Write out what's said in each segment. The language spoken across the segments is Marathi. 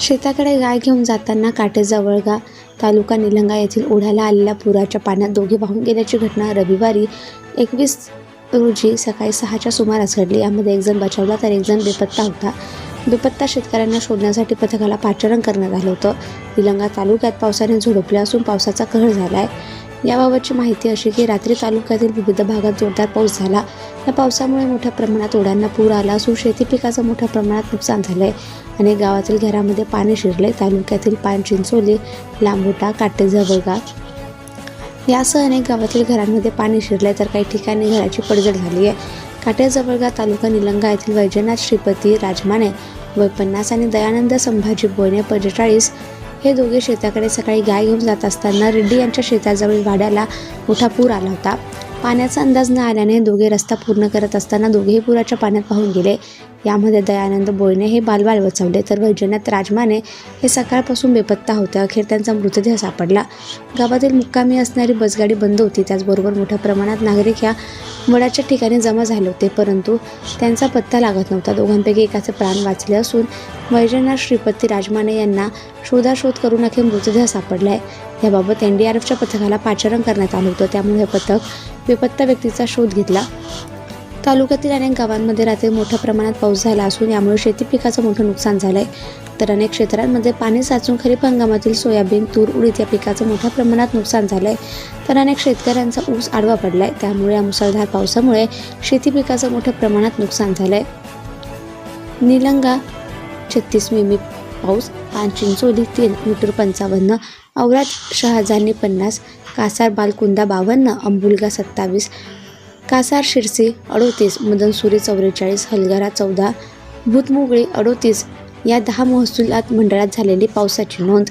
शेताकडे गाय घेऊन जाताना काटेजवळगा तालुका निलंगा येथील ओढ्याला आलेल्या पुराच्या पाण्यात दोघे वाहून गेल्याची घटना रविवारी एकवीस रोजी सकाळी सहाच्या सुमारास घडली. यामध्ये एकजण बचावला तर एकजण बेपत्ता होता. बेपत्ता शेतकऱ्यांना शोधण्यासाठी पथकाला पाचारण करण्यात आलं होतं. निलंगा तालुक्यात पावसाने झोडपले असून पावसाचा कहर झाला आहे याबाबतची माहिती अशी की रात्री तालुक्यातील विविध भागात जोरदार पाऊस झाला. या पावसामुळे मोठ्या प्रमाणात ओढ्यांना पूर आला असून शेती पिकाचं मोठ्या प्रमाणात नुकसान झालंय. अनेक गावातील घरामध्ये पाणी शिरले तालुक्यातील पान चिंचोली लांबोटा काटेजवळगा यासह अनेक गावातील घरांमध्ये पाणी शिरले तर काही ठिकाणी घराची पडझड झाली आहे काटेजवळगा तालुका निलंगा येथील वैजनाथ श्रीपती राजमाने वय पन्नास आणि दयानंद संभाजी बोयने पंचेचाळीस हे दोघे शेताकडे सकाळी गाय घेऊन जात असताना रेड्डी यांच्या शेताजवळील वाड्याला मोठा पूर आला होता. पाण्याचा अंदाज न आल्याने दोघे रस्ता पूर्ण करत असताना दोघेही पुराच्या पाण्यात वाहून गेले. यामध्ये दयानंद बोयने हे बालबाल वचवले तर वैजनाथ राजमाने हे सकाळपासून बेपत्ता होते. अखेर त्यांचा मृतदेह सापडला. गावातील मुक्कामी असणारी बसगाडी बंद होती. त्याचबरोबर मोठ्या प्रमाणात नागरिक या वडाच्या ठिकाणी जमा झाले होते परंतु त्यांचा पत्ता लागत नव्हता. दोघांपैकी एकाचे प्राण वाचले असून वैजनाथ श्रीपती राजमाने यांना शोधाशोध करून अखेर मृतदेह सापडला आहे याबाबत एन डी आर एफच्या पथकाला पाचारण करण्यात आलं होतं. त्यामुळे हे पथक बेपत्ता व्यक्तीचा शोध घेतला. तालुक्यातील अनेक गावांमध्ये रात्री मोठ्या प्रमाणात पाऊस झाला असून यामुळे शेती पिकाचं मोठं नुकसान झालंय. तर अनेक क्षेत्रांमध्ये पाणी साचून खरीप हंगामातील सोयाबीन तूर उडीद या पिकाचं मोठ्या प्रमाणात नुकसान झालंय. तर अनेक शेतकऱ्यांचा ऊस आडवा पडलाय. त्यामुळे या मुसळधार पावसामुळे शेती पिकाचं मोठ्या प्रमाणात नुकसान झालंय. निलंगा छत्तीस मिमी पाऊस पान चिंचोली तीन मीटर पंचावन्न औराद शहाजानी पन्नास कासार बालकुंदा बावन्न अंबुलगा सत्तावीस कासार शिरसी अडोतीस मदनसुरी चौवेचाळीस हलगारा चौदा भूतमुगळी अडोतीस या दहा महसुलात मंडळात झालेली पावसाची नोंद.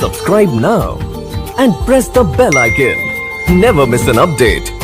Subscribe now and press the bell icon never miss an update